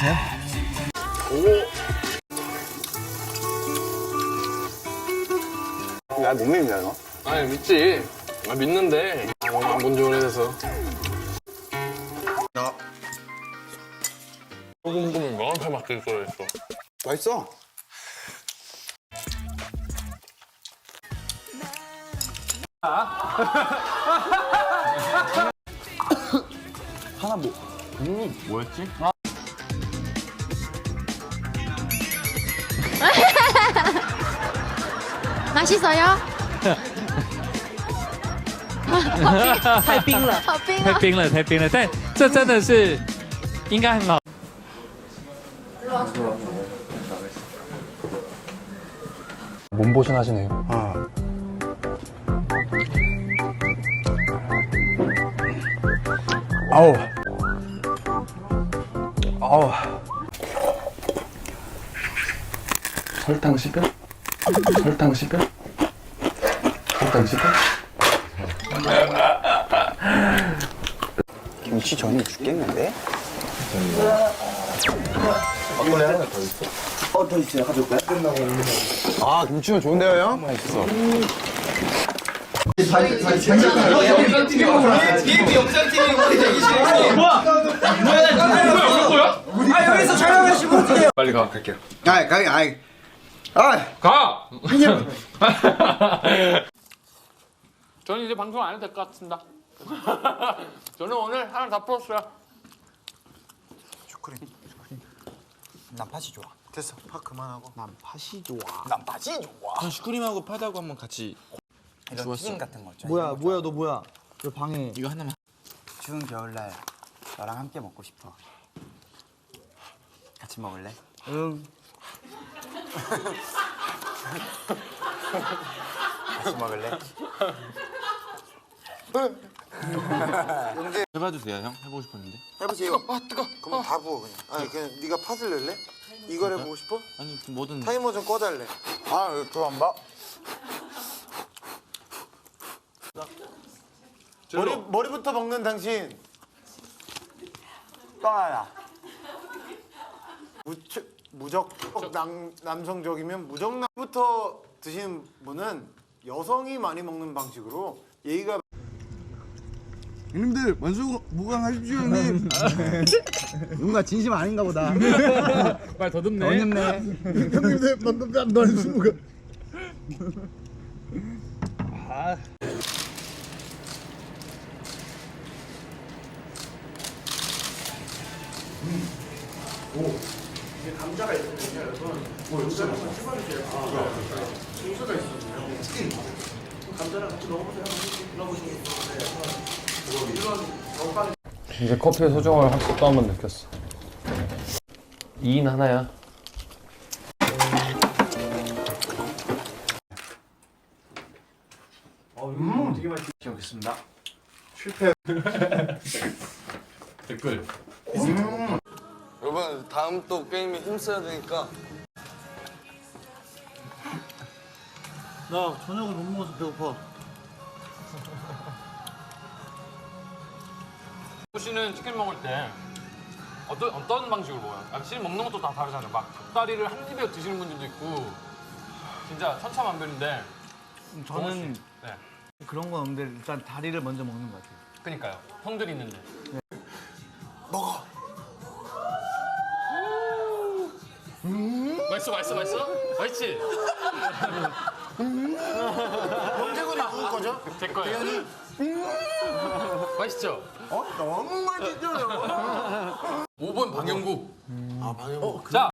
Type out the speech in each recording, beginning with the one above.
나 못 믿냐 너? 아니 믿지. 아, 믿는데 아, 뭔지 오래돼서. 야 소금 구면 명확하게 맞게 썰어있어. 맛있어. 하나 뭐? 뭐였지? 맛있어요? 太冰了。好冰哦！太冰了，太冰了，但这真的是应该很好。 몸보신 하시네요. 아. 아우. 아우. 설탕 씹혀? 설탕 씹혀? 설탕 씹혀? 김치 전이 죽겠는데? 아 김치전 좋은데요 형? 맛있어 빨리 가. 갈게요. 아이 가이 아이 아이 가! 저는 이제 방송 안 해도 될 것 같습니다. 저는 오늘 하나 다 풀었어요. 슈크림 난 팥이 좋아 됐어 팥 그만하고 난 팥이 좋아 난 팥이 좋아 슈크림하고 파다고 한번 같이 이런 튀김 같은 거 있잖아 뭐야 뭐야 너 뭐야? 왜 방해? 이거 하나만 추운 겨울날 너랑 함께 먹고 싶어 같이 먹을래? 응. 같이 먹을래? 해봐주세요 형 해보고 싶었는데 해보세요. 아 뜨거. 그럼 다 부어 그냥. 아니 그냥 네가 팥을 낼래? 이걸 해보고 싶어? 아니 그 뭐든 타이머 좀 꺼달래. 아 그거 봐 머리 머리부터 먹는 당신. 빵 하나 무척 무적 남, 남성적이면 무적남부터 드시는 분은 여성이 많이 먹는 방식으로 예의가 형님들 원수 무강하십시오 형님. 뭔가 진심 아닌가 보다. 말 더듬네. 어렵네. 형님들 만만만 원수 무강. 이 제 커피의 소중함을 확실히 또 한 번 느꼈어. 2인 하나야. 기억했습니다 댓글. 여러분 다음 또 게임에 힘써야 되니까 나 저녁을 못 먹어서 배고파. 씨는 치킨 먹을 때 어떤 어떤 방식으로 먹어요? 아, 치킨 먹는 것도 다 다르잖아요. 막 닭다리를 한 입에 드시는 분들도 있고 진짜 천차만별인데 저는 네. 그런 건 없는데 일단 다리를 먼저 먹는 것 같아요. 그니까요. 형들이 있는데. 먹어. 맛있어, 맛있어, 맛있어? 맛있지? 형제군이 누구 거죠? 제 거예요. 맛있죠? 어? 너무 맛있어요. 5번 방영국. 아 방금 자.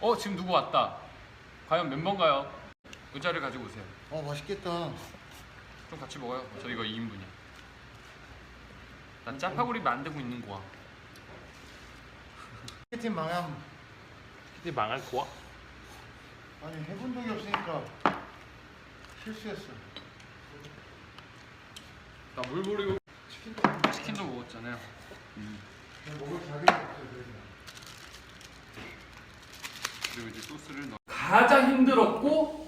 어, 지금 누구 왔다. 과연 몇 번가요? 의자를 가지고 오세요. 어 맛있겠다. 좀 같이 먹어요. 저 이거 2인분이야. 난 짜파구리 만들고 있는 거야. 팀 망함. 근데 망할 거야? 아니 해본 적이 없으니까 실수했어. 나물 버리고 치킨도 먹었잖아요. 먹을 자격이 없어 그래서. 그리고 이제 소스를 넣어. 가장 힘들었고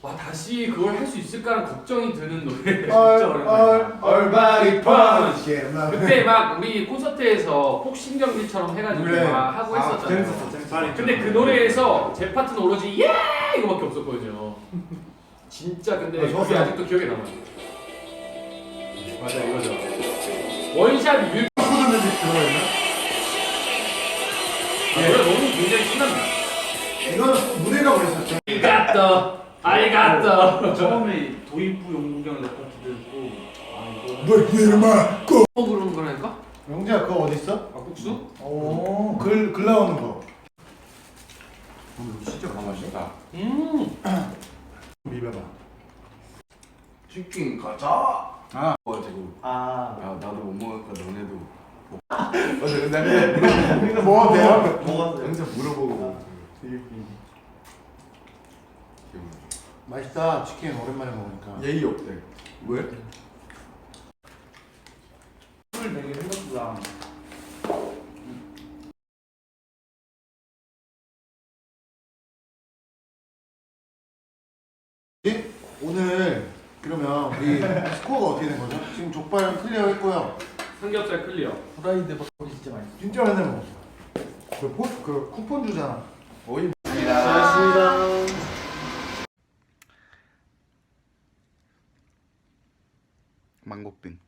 와 다시 그걸 할 수 있을까라는 걱정이 드는 노래 진짜 얼, 오랜만이야. 얼, 얼바리 펀치. 그때 막 우리 콘서트에서 폭신 경기처럼 해가지고 그래. 막 하고 아, 했었잖아요. 재밌었어, 재밌었어. 근데 그 노래에서 제 파트는 오로지 예 이거밖에 없었거든요. 진짜 근데 아, 그게 좋았어요. 아직도 기억에 남아요. 맞아 이거죠. 원샷 뮤 코드 뮤직 들어있나? 아, 노래 너무 굉장히 신납니다. 이거는 무대라고 그랬었죠. I got the, I got the. 처음에 도입부 용국영 레퍼트 듣고 아 이거 너 이름아. 어 그런 거라니까? 영재야 그거 어디 있어? 아 국수? 오, 글, 글 나오는 거. 진짜 맛있다. 음. 비벼봐. 치킨 가자. 아. 가지고 아 야 나도 못 먹으니까 너네도. 먹- 맞아 근데 이거 뭐 돼요? 먹었어요 항상 물어보고. 맛있다. 치킨 오랜만에 먹으니까. 예의 없대. 왜? 술 되게 생각보다 네? 오늘 그러면 우리 스코어가 어떻게 된 거죠? 지금 족발 클리어 했고요. 삼겹살 클리어. 프라이드 버거 진짜 맛있어 진짜 맨날 먹었어. 그, 포, 그 쿠폰 주잖아. 어이. 고맙습니다. 망고빙.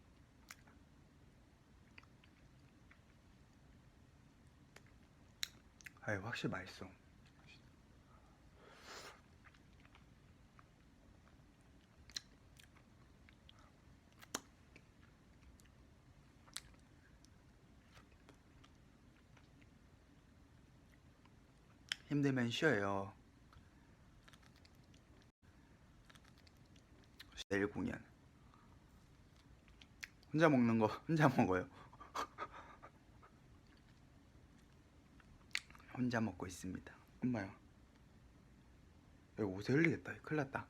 아, 확실히 맛있어. 힘들면 쉬어요. 내일 공연. 혼자 먹는 거 혼자 먹어요. 혼자 먹고 있습니다. 엄마야. 이거 옷에 흘리겠다. 큰일 났다.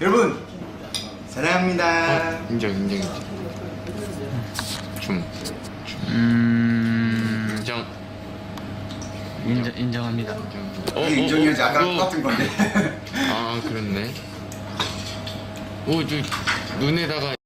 여러분 사랑합니다. 인정 인정 인정. 춤. 음 인정 인정 인정합니다. 어, 인정해야지. 아까 어, 똑같은 건데. 아 그렇네. 오저 눈에다가